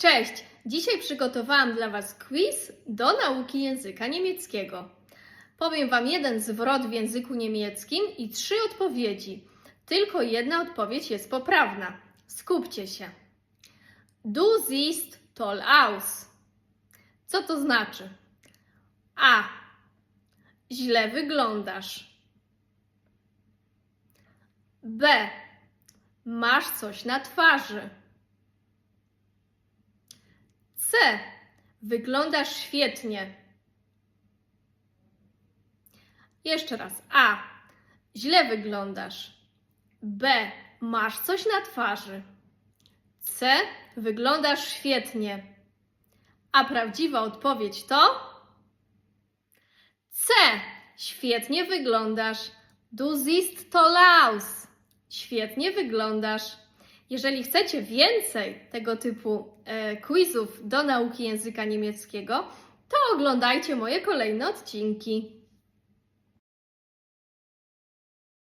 Cześć! Dzisiaj przygotowałam dla Was quiz do nauki języka niemieckiego. Powiem Wam jeden zwrot w języku niemieckim i trzy odpowiedzi. Tylko jedna odpowiedź jest poprawna. Skupcie się. Du siehst toll aus. Co to znaczy? A. Źle wyglądasz. B. Masz coś na twarzy. C. Wyglądasz świetnie. Jeszcze raz. A. Źle wyglądasz. B. Masz coś na twarzy. C. Wyglądasz świetnie. A prawdziwa odpowiedź to C. Świetnie wyglądasz. Du siehst toll aus. Świetnie wyglądasz. Jeżeli chcecie więcej tego typu e, quizów do nauki języka niemieckiego, to oglądajcie moje kolejne odcinki.